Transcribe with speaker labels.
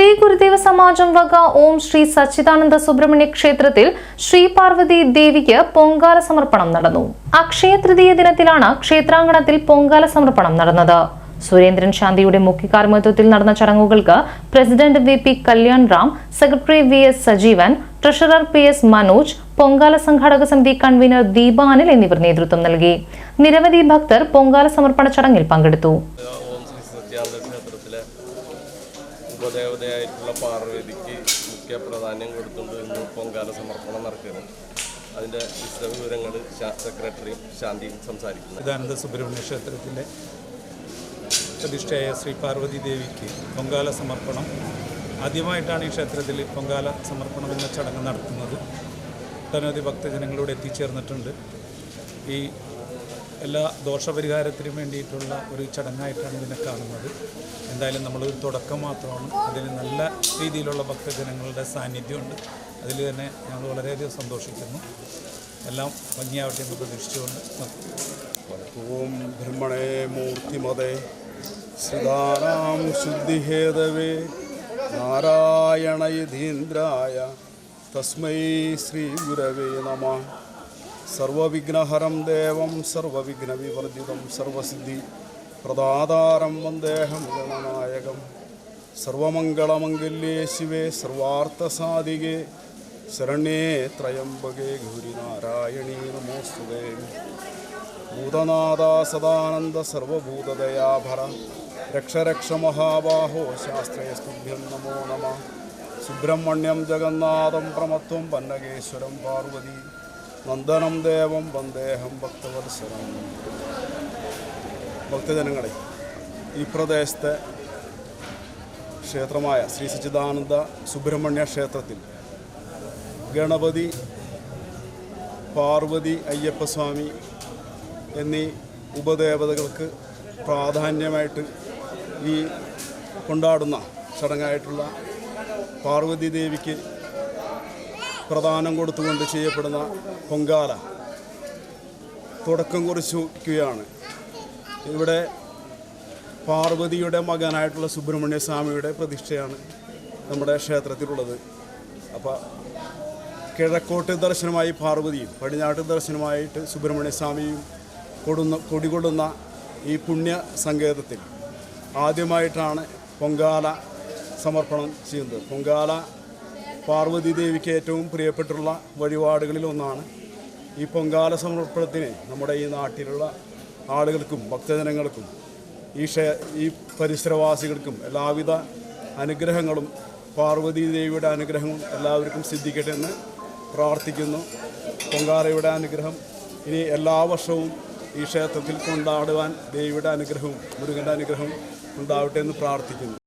Speaker 1: ശ്രീ ഗുരുദേവ സമാജം വക ഓം ശ്രീ സച്ചിദാനന്ദ സുബ്രഹ്മണ്യ ക്ഷേത്രത്തിൽ ശ്രീ പാർവതി ദേവിക്ക് പൊങ്കാല സമർപ്പണം നടന്നു. അക്ഷയ തൃതീയ ദിനത്തിലാണ് ക്ഷേത്രാങ്കണത്തിൽ പൊങ്കാല സമർപ്പണം നടന്നത്. സുരേന്ദ്രൻ ശാന്തിയുടെ മുഖ്യ കാർമ്മത്വത്തിൽ നടന്ന ചടങ്ങുകൾക്ക് president V P Kalyan Ram secretary V S Sajeevan treasurer P S Manoj Pongala സംഘാടക സമിതി കൺവീനർ ദീപ അനിൽ എന്നിവർ നേതൃത്വം നൽകി. നിരവധി ഭക്തർ പൊങ്കാല സമർപ്പണ ചടങ്ങിൽ പങ്കെടുത്തു
Speaker 2: ഓം ശ്രീ സത്യാനന്ദ ക്ഷേത്രത്തിലെ ഉപദേവതയായിട്ടുള്ള പാർവതിക്ക് മുഖ്യ പ്രാധാന്യം കൊടുത്തുകൊണ്ട് ഇന്ന് പൊങ്കാല സമർപ്പണം നടക്കുന്നു അതിന്റെ വിശദവിവരങ്ങൾ സെക്രട്ടറി ശാന്തി സംസാരിക്കുന്നു.
Speaker 3: സച്ചിദാനന്ദ സുബ്രഹ്മണ്യ ക്ഷേത്രത്തിന്റെ പ്രതിഷ്ഠയായ ശ്രീ പാർവതി ദേവിക്ക് പൊങ്കാല സമർപ്പണം. ആദ്യമായിട്ടാണ് ഈ ക്ഷേത്രത്തിൽ പൊങ്കാല സമർപ്പണം എന്ന ചടങ്ങ് നടത്തുന്നത്. ഒട്ടനവധി ഭക്തജനങ്ങളോട് എത്തിച്ചേർന്നിട്ടുണ്ട്. ഈ എല്ലാ ദോഷപരിഹാരത്തിനും വേണ്ടിയിട്ടുള്ള ഒരു ചടങ്ങായിട്ടാണ് ഇതിനെ കാണുന്നത്. എന്തായാലും നമ്മളൊരു തുടക്കം മാത്രമാണ്. അതിന് നല്ല രീതിയിലുള്ള ഭക്തജനങ്ങളുടെ സാന്നിധ്യമുണ്ട്. അതിൽ തന്നെ ഞങ്ങൾ വളരെയധികം സന്തോഷിക്കുന്നു. എല്ലാം ഭംഗിയാവട്ടെ എന്ന് പ്രതീക്ഷിച്ചുകൊണ്ട്
Speaker 4: ഓം ബ്രഹ്മണേ മൂർത്തിമതേ സദാനാം ശുദ്ധിഹേതവേ നാരായണയധീന്ദ്രായ തസ്മൈ ശ്രീ ഗുരവേ നമ. ಸರ್ವವಿಘ್ನಹರಂ ದೇವಂ ಸರ್ವವಿಘ್ನ ವಿವರ್ಧಿತಂ ಸರ್ವಸಿದ್ಧಿ ಪ್ರದಾಧಾರಂ ವಂದೇಹಂ ಗಣನಾಯಕಂ ಸರ್ವಮಂಗಳಮಂಗಲ್ಯೇ ಶಿವೆ ಸರ್ವಾರ್ಥ ಸಾಧಿಗೆ ಶರಣ್ಯೇ ತ್ರಯಂಬಗೆ ಗೌರಿನಾರಾಯಣೀ ನಮೋಸ್ತುವೆ ಭೂತನಾದ ಸದಾನಂದ ಸರ್ವಭೂತದಯಾಭರ ರಕ್ಷ ರಕ್ಷ ಮಹಾಬಾಹೋ ಶಾಸ್ತ್ರೇ ಸ್ತುಭ್ಯಂ ನಮೋ ನಮಃ ಸುಬ್ರಹ್ಮಣ್ಯಂ ಜಗನ್ನಾಥಂ ಪ್ರಮತ್ವಂ ಪನ್ನಗೇಶ್ವರಂ ಪಾರ್ವತಿ നന്ദനം ദേവം വന്ദേഹം ഭക്തവത്സരം ഭക്തജനങ്ങളെ ഈ പ്രദേശത്തെ ക്ഷേത്രമായ ശ്രീ സച്ചിദാനന്ദ സുബ്രഹ്മണ്യ ക്ഷേത്രത്തിൽ ഗണപതി പാർവതി അയ്യപ്പസ്വാമി എന്നീ ഉപദേവതകൾക്ക് പ്രാധാന്യമായിട്ട് ഈ കൊണ്ടാടുന്ന ചടങ്ങായിട്ടുള്ള പാർവതി ദേവിക്ക് പ്രധാനം കൊടുത്തുകൊണ്ട് ചെയ്യപ്പെടുന്ന പൊങ്കാല തുടക്കം കുറിക്കുകയാണ് ഇവിടെ പാർവതിയുടെ മകനായിട്ടുള്ള സുബ്രഹ്മണ്യ സ്വാമിയുടെ പ്രതിഷ്ഠയാണ് നമ്മുടെ ക്ഷേത്രത്തിലുള്ളത്. അപ്പോൾ കിഴക്കോട്ട് ദർശനമായി പാർവതിയും പടിഞ്ഞാട്ട് ദർശനമായിട്ട് സുബ്രഹ്മണ്യ സ്വാമിയും കൊടുന്ന കൊടികൊടുന്ന ഈ പുണ്യ സങ്കേതത്തിൽ ആദ്യമായിട്ടാണ് പൊങ്കാല സമർപ്പണം ചെയ്യുന്നത്. പൊങ്കാല പാർവതി ദേവിക്ക് ഏറ്റവും പ്രിയപ്പെട്ടുള്ള വഴിപാടുകളിൽ ഒന്നാണ് ഈ പൊങ്കാല സമർപ്പണത്തിന് നമ്മുടെ ഈ നാട്ടിലുള്ള ആളുകൾക്കും ഭക്തജനങ്ങൾക്കും ഈ ക്ഷേ ഈ പരിസരവാസികൾക്കും എല്ലാവിധ അനുഗ്രഹങ്ങളും പാർവതി ദേവിയുടെ അനുഗ്രഹവും എല്ലാവർക്കും സിദ്ധിക്കട്ടെ എന്ന് പ്രാർത്ഥിക്കുന്നു. പൊങ്കാലയുടെ അനുഗ്രഹം ഇനി എല്ലാ വർഷവും ഈ ക്ഷേത്രത്തിൽ കൊണ്ടാടുവാൻ ദേവിയുടെ അനുഗ്രഹവും മുരുകന്റെ അനുഗ്രഹവും ഉണ്ടാവട്ടെ എന്ന് പ്രാർത്ഥിക്കുന്നു.